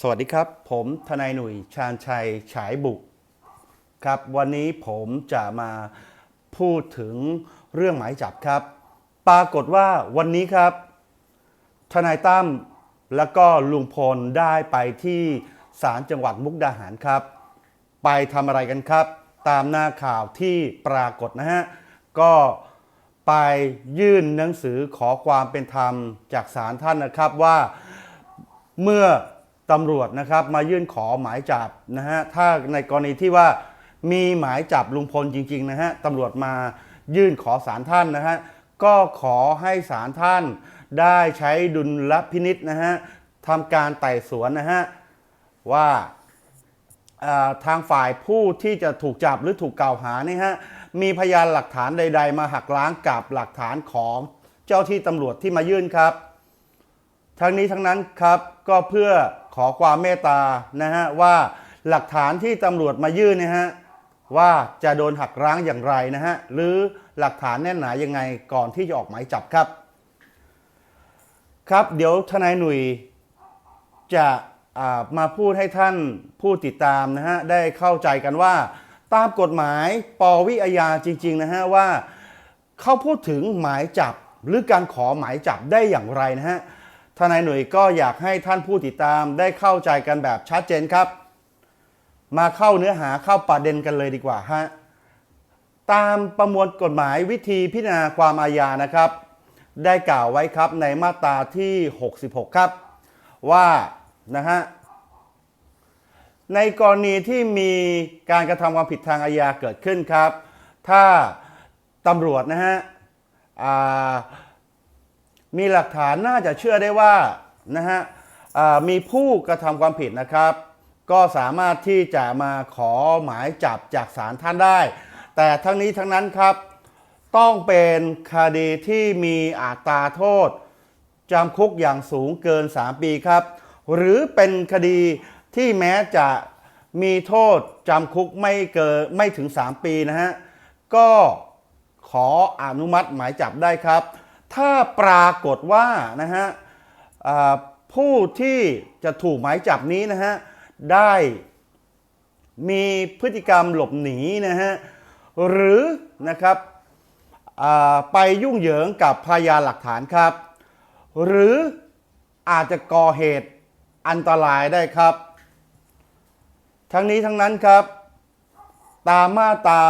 สวัสดีครับ ผมทนายหนุ่ยชาญชัยฉายบุกครับ วันนี้ผมจะมาพูดถึงเรื่องหมายจับครับ ปรากฏว่าวันนี้ครับ ทนายตั้มแล้วก็ลุงพลได้ไปที่ศาลจังหวัดมุกดาหารครับ ไปทำอะไรกันครับ ตามหน้าข่าวที่ปรากฏนะฮะ ก็ไปยื่นหนังสือขอความเป็นธรรมจากศาลท่านนะครับว่าเมื่อ ตำรวจนะครับมายื่นขอหมายจับนะฮะถ้าในกรณีที่ว่ามีหมายจับลุงพลจริงๆนะฮะตำรวจมายื่นขอศาลท่านนะฮะก็ขอให้ศาลท่านได้ใช้ดุลพินิษนะฮะทำการไต่สวนนะฮะว่าทางฝ่ายผู้ที่จะถูกจับหรือถูกกล่าวหานี่ฮะมีพยานหลักฐานใด ๆ มาหักล้างกับหลักฐานของเจ้าที่ตำรวจที่มายื่นครับ ทั้งนี้ทั้งนั้นครับก็เพื่อขอความเมตตานะฮะว่าหลักฐานที่ตำรวจมายื่นนะฮะว่าจะโดนหักล้างอย่างไรนะฮะหรือหลักฐานแน่นหนายังไงก่อนที่จะออกหมายจับครับ ครับเดี๋ยวทนายหนุ่ยจะมาพูดให้ท่านผู้ติดตามนะฮะได้เข้าใจกันว่า ตามกฎหมายปวิอาญาจริง ๆ นะฮะว่าเขาพูดถึงหมายจับหรือการขอหมายจับได้อย่างไรนะฮะ ทนายหน่วยก็อยากให้ท่านผู้ติดตามได้เข้าใจกันแบบชัดเจนครับ มาเข้าเนื้อหาเข้าประเด็นกันเลยดีกว่าฮะตามประมวลกฎหมายวิธีพิจารณาความอาญานะครับ ได้กล่าวไว้ครับในมาตราที่ 66 ครับ ว่านะฮะในกรณีที่มีการกระทำความผิดทางอาญาเกิดขึ้นครับ ถ้าตำรวจนะฮะ มีหลักฐานน่าจะเชื่อได้ว่านะฮะมีผู้กระทำความผิดนะครับ ก็สามารถที่จะมาขอหมายจับจากศาลท่านได้ แต่ทั้งนี้ทั้งนั้นครับ ต้องเป็นคดีที่มีอัตราโทษจำคุกอย่างสูงเกิน 3 ปีครับ หรือเป็นคดีที่แม้จะมีโทษจำคุกไม่เกินไม่ถึง 3 ปีนะฮะ ก็ขออนุมัติหมายจับได้ครับ ถ้าปรากฏว่านะฮะผู้ที่จะถูกหมายจับนี้นะฮะได้มีพฤติกรรมหลบหนีนะฮะหรือนะครับไปยุ่งเหยิงกับพยานหลักฐานครับ หรืออาจจะก่อเหตุอันตรายได้ครับ ทั้งนี้ทั้งนั้นครับ ตามมาตรา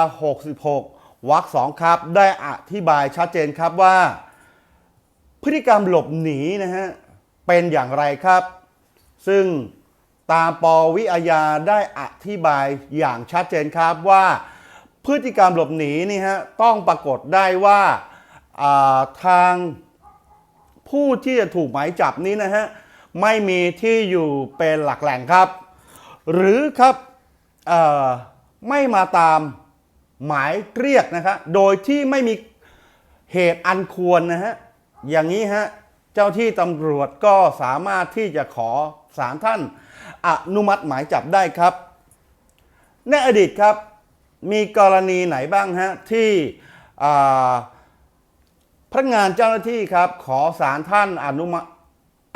66วรรคสองครับ ได้อธิบายชัดเจนครับว่า พฤติกรรมหลบหนีนะฮะเป็นอย่างไรครับ ซึ่งตามปวิอาญาได้อธิบายอย่างชัดเจนครับว่าพฤติกรรมหลบหนีนี่ฮะต้องปรากฏได้ว่าาทางผู้ที่จะถูกหมายจับนี้นะฮะไม่มีที่อยู่เป็นหลักแหล่งครับ หรือครับไม่มาตามหมายเรียกนะครับโดยที่ไม่มีเหตุอันควรนะฮะ อย่างนี้ฮะ เจ้าที่ตำรวจก็สามารถที่จะขอศาลท่านอนุมัติหมายจับได้ครับ ในอดีตครับ มีกรณีไหนบ้างฮะ ที่พนักงานเจ้าหน้าที่ครับ ขอสารท่านอนุมัติ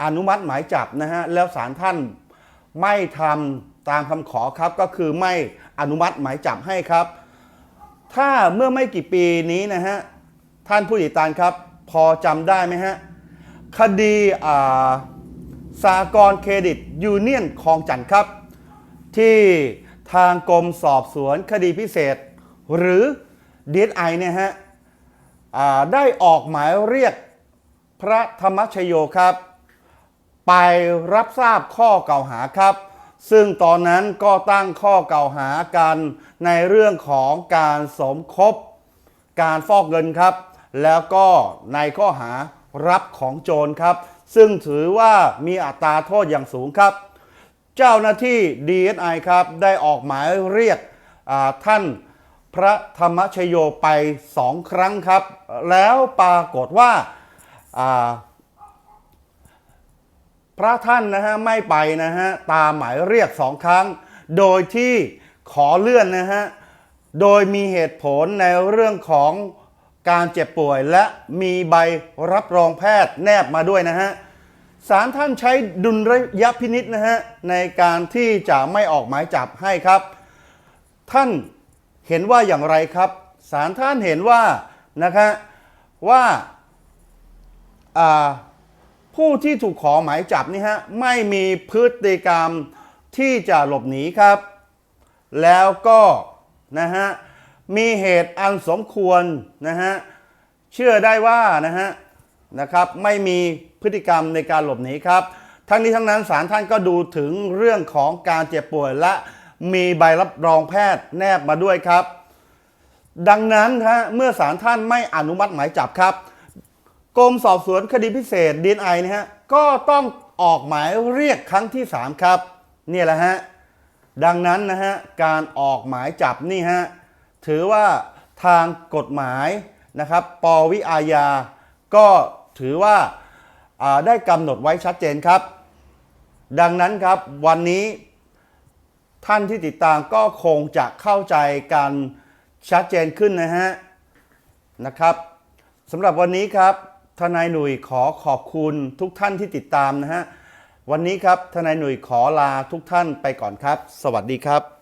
อนุมัติหมายจับนะฮะ แล้วสารท่านไม่ทำตามคำขอครับ ก็คือไม่อนุมัติหมายจับให้ครับ ถ้าเมื่อไม่กี่ปีนี้นะฮะ ท่านผู้ติดตามครับ พอจำได้ไหมฮะ คดีอ่าสากรเครดิตยูเนียนคลองจันทร์ครับ ที่ทางกรมสอบสวนคดีพิเศษ หรือ DSI เนี่ยฮะอ่าได้ออกหมายเรียกพระธรรมชโยครับ ไปรับทราบข้อกล่าวหาครับ ซึ่งตอนนั้นก็ตั้งข้อกล่าวหากันในเรื่องของการสมคบการฟอกเงินครับ แล้วก็ในข้อหารับของโจรครับ ซึ่งถือว่ามีอัตราโทษอย่างสูงครับ เจ้าหน้าที่ DSI ครับ ได้ออกหมายเรียกท่านพระธรรมชโยไปสองครั้งครับ แล้วปรากฏว่าพระท่านนะฮะไม่ไปนะฮะตามหมายเรียกสองครั้ง โดยที่ขอเลื่อนนะฮะโดยมีเหตุผลในเรื่องของ การเจ็บป่วยและมีใบรับรองแพทย์แนบมาด้วยนะฮะศาลท่านใช้ดุลยพินิษนะฮะในการที่จะไม่ออกหมายจับให้ครับ ท่านเห็นว่าอย่างไรครับศาลท่านเห็นว่านะคะว่าอ่าผู้ที่ถูกขอหมายจับนี่ฮะไม่มีพฤติกรรมที่จะหลบหนีครับ แล้วก็นะฮะ มีเหตุอันสมควรนะฮะเชื่อได้ว่านะฮะนะครับไม่มีพฤติกรรมในการหลบหนีครับ ทั้งนี้ทั้งนั้นศาลท่านก็ดูถึงเรื่องของการเจ็บป่วยและมีใบรับรองแพทย์แนบมาด้วยครับ ดังนั้นฮะเมื่อศาลท่านไม่อนุมัติหมายจับครับกรมสอบสวนคดีพิเศษดีไอนะฮะก็ต้องออกหมายเรียกครั้งที่ 3 ครับ นี่แหละฮะ ดังนั้นนะฮะ การออกหมายจับนี่ฮะ ถือว่าทางกฎหมายนะครับปวิอาญา ก็ถือว่าาได้กำหนดไว้ชัดเจนครับ ดังนั้นครับวันนี้ท่านที่ติดตามก็คงจะเข้าใจกันชัดเจนขึ้นนะฮะนะครับสำหรับวันนี้ครับทนายหนุ่ยขอขอบคุณทุกท่านที่ติดตามนะฮะวันนี้ครับทนายหนุ่ยขอลาทุกท่านไปก่อนครับ สวัสดีครับ